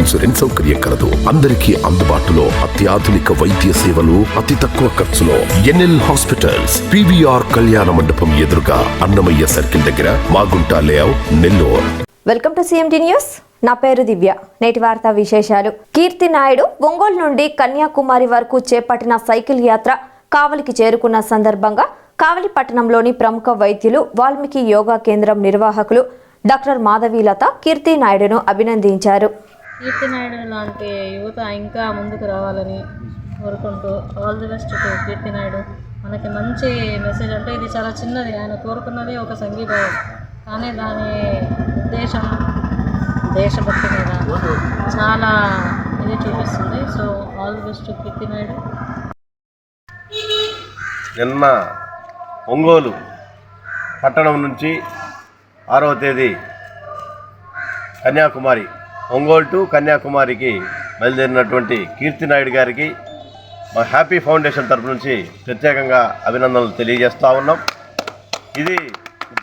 Insurance సౌకర్యం కలదు. అందరికీ అందుబాటులో అత్యాధునిక వైద్య సేవలు అతి తక్కువ ఖర్చులో ఎన్ఎల్ హాస్పిటల్స్ పివిఆర్ కళ్యాణ మండపం ఎదురుగా అన్నమయ్య సర్కిల్ దగ్గర Magunta layout Nellore. Welcome to CMD news నా పేరు దివ్య. నేటి వార్తా విశేషాలు. కీర్తి నాయుడు ఒంగోలు నుండి కన్యాకుమారి వరకు చేపట్టిన సైకిల్ యాత్ర కావలికి చేరుకున్న సందర్భంగా కావలి పట్టణంలోని ప్రముఖ వైద్యులు వాల్మీకి యోగా కేంద్రం నిర్వాహకులు డాక్టర్ మాధవీలత కీర్తి నాయుడును అభినందించారు. కీర్తి నాయుడు లాంటి యువత ఇంకా ముందుకు రావాలని కోరుకుంటూ all the best to Keerthi Naidu మనకి మంచి మెసేజ్ అంటే ఇది చాలా చిన్నది. ఆయన కోరుకున్నది ఒక సంగీతం. కానీ దాని ఉద్దేశం దేశభక్తి మీద చాలా ఇది చూపిస్తుంది. So all the best Keerthi Naidu నిన్న ఒంగోలు పట్టణం నుంచి ఆరవ తేదీ కన్యాకుమారి. ఒంగోలు టు కన్యాకుమారికి బయలుదేరినటువంటి కీర్తి నాయుడు గారికి మా హ్యాపీ ఫౌండేషన్ తరపు నుంచి ప్రత్యేకంగా అభినందనలు తెలియజేస్తూ ఉన్నాం. ఇది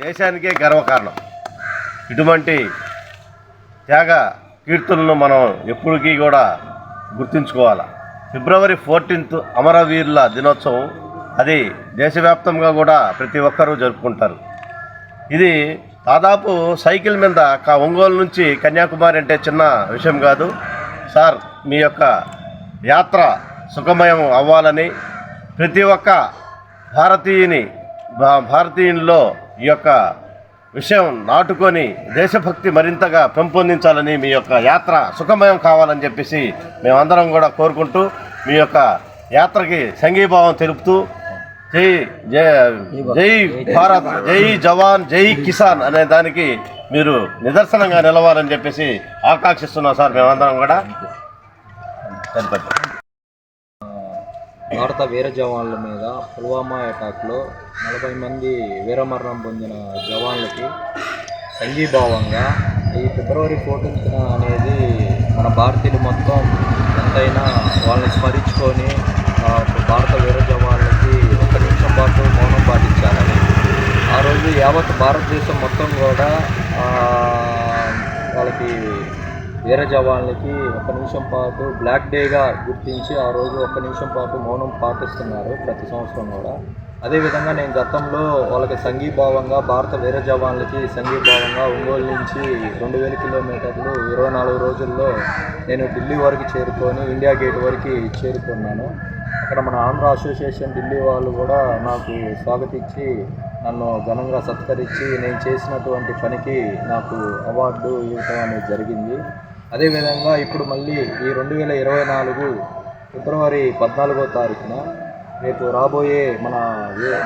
దేశానికే గర్వకారణం. ఇటువంటి త్యాగ కీర్తులను మనం ఎప్పటికీ కూడా గుర్తుంచుకోవాలి. ఫిబ్రవరి ఫోర్టీన్త్ అమరవీరుల దినోత్సవం అది దేశవ్యాప్తంగా కూడా ప్రతి ఒక్కరూ జరుపుకుంటారు. ఇది దాదాపు సైకిల్ మీద కా ఒంగోలు నుంచి కన్యాకుమారి అంటే చిన్న విషయం కాదు. సార్ మీ యొక్క యాత్ర సుఖమయం అవ్వాలని ప్రతి ఒక్క భారతీయుని భారతీయునిలో ఈ యొక్క విషయం నాటుకొని దేశభక్తి మరింతగా పెంపొందించాలని మీ యొక్క యాత్ర సుఖమయం కావాలని చెప్పేసి మేమందరం కూడా కోరుకుంటూ మీ యొక్క యాత్రకి సంఘీభావం తెలుపుతూ జై జై జై భారత్ జై జవాన్ జై కిసాన్ అనే దానికి మీరు నిదర్శనంగా నిలవాలని చెప్పేసి ఆకాంక్షిస్తున్నాం సార్ మేమందరం కూడా. భారత వీర జవాన్ల మీద పుల్వామా అటాక్లో నలభై మంది వీరమరణం పొందిన జవాన్లకి సంఘీభావంగా ఈ ఫిబ్రవరి ఫోర్టీన్త్న అనేది మన భారతీయులు మొత్తం ఎంతైనా వాళ్ళని స్మరించుకొని భారత వీర జవాన్లకి పాటు మౌనం పాటించాలని. ఆ రోజు యావత్ భారతదేశం మొత్తం కూడా వాళ్ళకి వీర జవాన్లకి ఒక నిమిషం పాటు బ్లాక్ డేగా గుర్తించి ఆ రోజు ఒక నిమిషం పాటు మౌనం పాటిస్తున్నారు ప్రతి సంవత్సరం కూడా. అదేవిధంగా నేను గతంలో వాళ్ళకి సంఘీభావంగా భారత వీర జవాన్లకి సంఘీభావంగా ఒంగోలు నుంచి రెండు వేల కిలోమీటర్లు ఇరవై నాలుగు రోజుల్లో నేను ఢిల్లీ వరకు చేరుకొని ఇండియా గేట్ వరకు చేరుకున్నాను. అక్కడ మన ఆంధ్ర అసోసియేషన్ ఢిల్లీ వాళ్ళు కూడా నాకు స్వాగతించి నన్ను ఘనంగా సత్కరించి నేను చేసినటువంటి పనికి నాకు అవార్డు ఇవ్వటం అనేది జరిగింది. అదేవిధంగా ఇప్పుడు మళ్ళీ ఈ రెండు వేల ఇరవై నాలుగు ఫిబ్రవరి పద్నాలుగో తారీఖున రేపు రాబోయే మన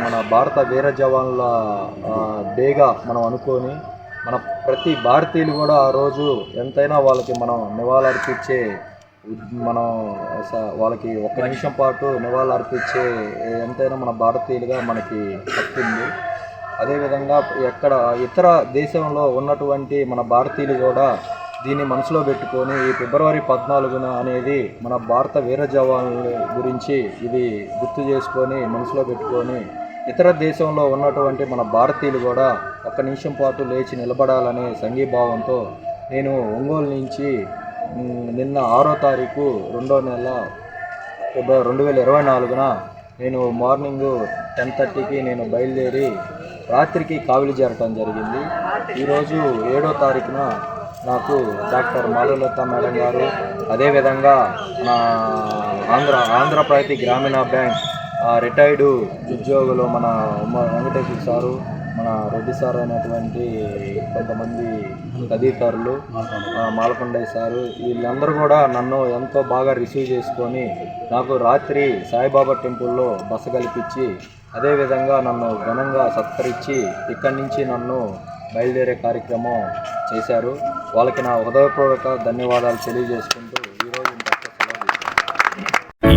మన భారత వీర జవాన్ల డేగా మనం అనుకొని మన ప్రతి భారతీయులు కూడా ఆ రోజు ఎంతైనా వాళ్ళకి మనం నివాళులర్పించే మనం స- వాళ్ళకి ఒక నిమిషం పాటు నివాళులు అర్పించే ఎంతైనా మన భారతీయులుగా మనకి వస్తుంది అదేవిధంగా ఎక్కడ ఇతర దేశంలో ఉన్నటువంటి మన భారతీయులు కూడా దీన్ని మనసులో పెట్టుకొని ఈ ఫిబ్రవరి పద్నాలుగున అనేది మన భారత వీర జవాన్ల గురించి ఇది గుర్తు చేసుకొని మనసులో పెట్టుకొని ఇతర దేశంలో ఉన్నటువంటి మన భారతీయులు కూడా ఒక్క నిమిషం పాటు లేచి నిలబడాలనే సంఘీభావంతో నేను ఒంగోలు నుంచి నిన్న ఆరో తారీఖు రెండో నెల ఫిబ్రవరి రెండు వేల ఇరవై నాలుగున నేను మార్నింగ్ టెన్ థర్టీకి నేను బయలుదేరి రాత్రికి కావిలి చేరటం జరిగింది. ఈరోజు ఏడో తారీఖున నాకు డాక్టర్ మాలలత మేడం గారు అదేవిధంగా నా ఆంధ్ర ఆంధ్రప్రదేశ్ గ్రామీణ బ్యాంక్ ఆ, రిటైర్డు ఉద్యోగులు మన వెంకటేశ్వర సారు మన రెడ్డి సార్ అయినటువంటి కొంతమంది ఆ, మాలకొండయ్య సారు వీళ్ళందరూ కూడా నన్ను ఎంతో బాగా రిసీవ్ చేసుకొని నాకు రాత్రి సాయిబాబా టెంపుల్లో బస కల్పించి అదేవిధంగా నన్ను ఘనంగా సత్కరించి ఇక్కడి నుంచి నన్ను బయలుదేరే కార్యక్రమం చేశారు. వాళ్ళకి నా హృదయపూర్వక ధన్యవాదాలు తెలియజేసుకుంటూ